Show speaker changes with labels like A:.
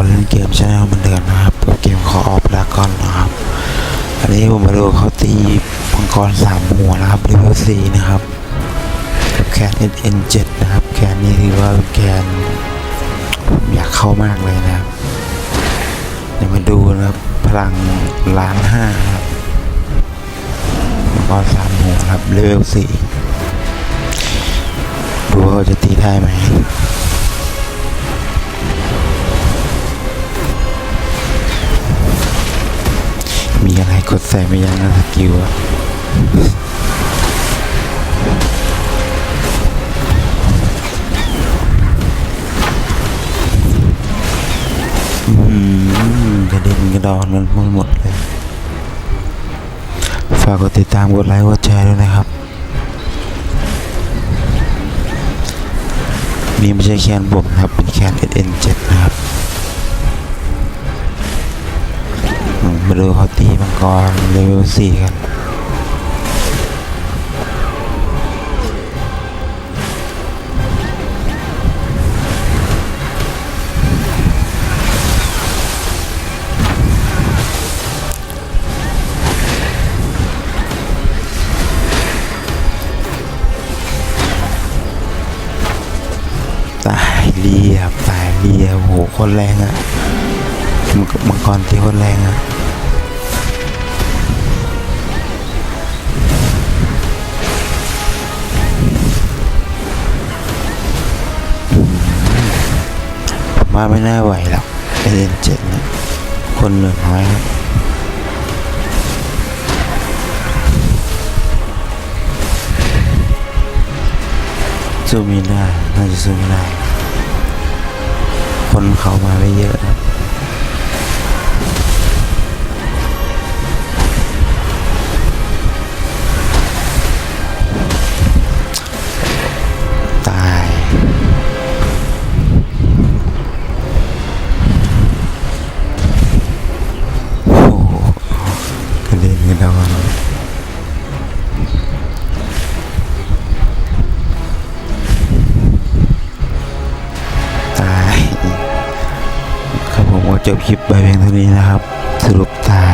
A: คนเล่นเกมชาแนลมันเดิมนนะครับเกมคออฟแล้วก่อนนะครับ อันนี้ผมมาดูเขาตีมังกรสามหัวนะครับเลเวลสี่นะครับแกับแคน SN7 นะครับ แคนนี้ถือว่าแคนผมอยากเข้ามากเลยนะครับ เดี๋ยวมาดูนะครับ พลังล้านห้าครับมังกรสามหัวครับเลเวลสี่ดูว่าเขาจะตีได้ไหม มีอะไรกดใส่ไม่ยังนะสกิลอะอืมกระเด็นกระดอนมันหมดหมดเลย ฝากกดติดตามกดไลค์กดแชร์ด้วยนะครับ นี่ไม่ใช่แคนผมนะครับ เป็นแคน SN7 นะครับ มาดูเขาตีมังกรเลเวลสี่กันตายเรียบตายเรียบโหคนแรงอะมังกรมังกรที่คนแรงอะ ว่าไม่น่าไหวหรอกเอ็นเจ็ดนะคนเหลือน้อยครับสู้ไม่ได้น่าจะสู้ไม่ได้ คนเขามาไม่เยอะนะ จบคลิปไปเพียงเท่านี้นะครับ สรุปตา